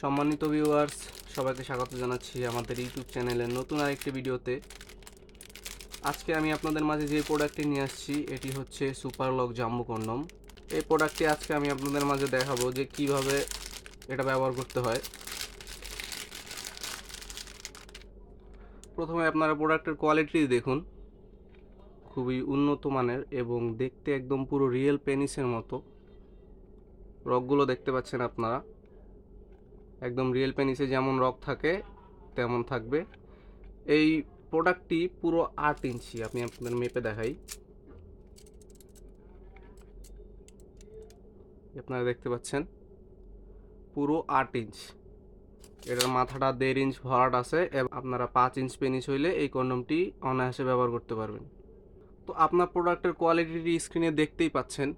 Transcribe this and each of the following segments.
সম্মানিত ভিউয়ার্স সবাইকে স্বাগত জানাচ্ছি আমাদের ইউটিউব চ্যানেলের নতুন আরেকটি ভিডিওতে। আজকে আমি আপনাদের মাঝে যে প্রোডাক্টটি নিয়ে আসছি, এটি হচ্ছে সুপার লক জাম্বু কন্ডম এই প্রোডাক্টটি আজকে আমি আপনাদের মাঝে দেখাবো যে কীভাবে এটা ব্যবহার করতে হয়। প্রথমে আপনারা প্রোডাক্টের কোয়ালিটি দেখুন। খুবই উন্নত মানের এবং দেখতে একদম পুরো রিয়েল পেনিসের মতো। রকগুলো দেখতে পাচ্ছেন আপনারা। একদম রিয়েল পেনিসে যেমন রক থাকে, তেমন থাকবে। এই প্রোডাক্টটি পুরো আট ইঞ্চি আপনি আপনাদের মেপে দেখাই। আপনারা দেখতে পাচ্ছেন, পুরো আট ইঞ্চ। এটার মাথাটা দেড় ইঞ্চ ভরাট আছে, এবং আপনারা পাঁচ ইঞ্চ পেনিস হইলে এই কন্ডমটি অনায়াসে ব্যবহার করতে পারবেন। তো আপনার প্রোডাক্টের কোয়ালিটিটি স্ক্রিনে দেখতেই পাচ্ছেন,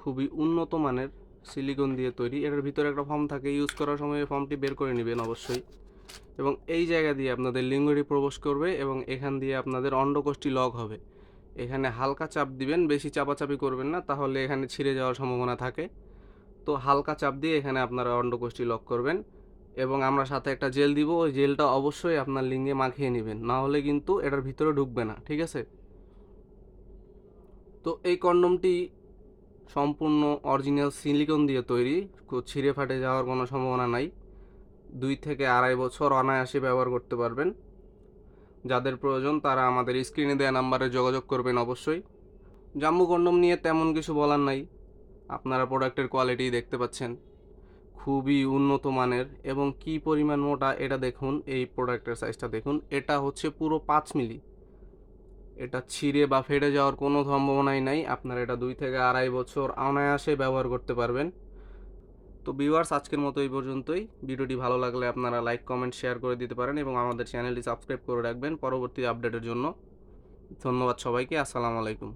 খুবই উন্নত মানের। সিলিকন দিয়ে তৈরি। এটার ভিতরে একটা ফর্ম থাকে ইউজ করার সময় ফর্মটি বের করে নেবেন অবশ্যই। এবং এই জায়গা দিয়ে আপনাদের লিঙ্গটি প্রবেশ করবে এবং এখান দিয়ে আপনাদের অন্ডকোষ্ঠী লক হবে। এখানে হালকা চাপ দিবেন, বেশি চাপাচাপি করবেন না, তাহলে এখানে ছিঁড়ে যাওয়ার সম্ভাবনা থাকে। তো হালকা চাপ দিয়ে এখানে আপনারা অন্ডকোষ্ঠী লক করবেন এবং আমরা সাথে একটা জেল দিব, ওই জেলটা অবশ্যই আপনার লিঙ্গে মাখিয়ে নেবেন। না হলে কিন্তু এটার ভিতরে ঢুকবে না, ঠিক আছে? তো এই কন্ডমটি সম্পূর্ণ অরিজিনাল সিলিকন দিয়ে তৈরি ছিঁড়ে ফাটে যাওয়ার কোনো সম্ভাবনা নাই। দুই থেকে আড়াই বছর অনায়াসে ব্যবহার করতে পারবেন। যাদের প্রয়োজন তারা আমাদের স্ক্রিনে দেওয়া নাম্বারে যোগাযোগ করবেন অবশ্যই। জাম্বু কন্ডম নিয়ে তেমন কিছু বলার নাই। আপনারা প্রোডাক্টের কোয়ালিটি দেখতে পাচ্ছেন। খুবই উন্নত মানের এবং কি পরিমাণ মোটা এটা দেখুন, এই প্রোডাক্টের সাইজটা দেখুন। এটা হচ্ছে পুরো পাঁচ মিলি। এটা ছিঁড়ে বা ফেটে যাওয়ার কোনো সম্ভাবনাই নাই। আপনারা এটা দুই থেকে আড়াই বছর অনায়াসে ব্যবহার করতে পারবেন। তো ভিউয়ার্স আজকের মতো এই পর্যন্তই। ভিডিওটি ভালো লাগলে আপনারা লাইক কমেন্ট শেয়ার করে দিতে পারেন এবং আমাদের চ্যানেলটি সাবস্ক্রাইব করে রাখবেন পরবর্তী আপডেটের জন্য। ধন্যবাদ সবাইকে। আসসালামু আলাইকুম।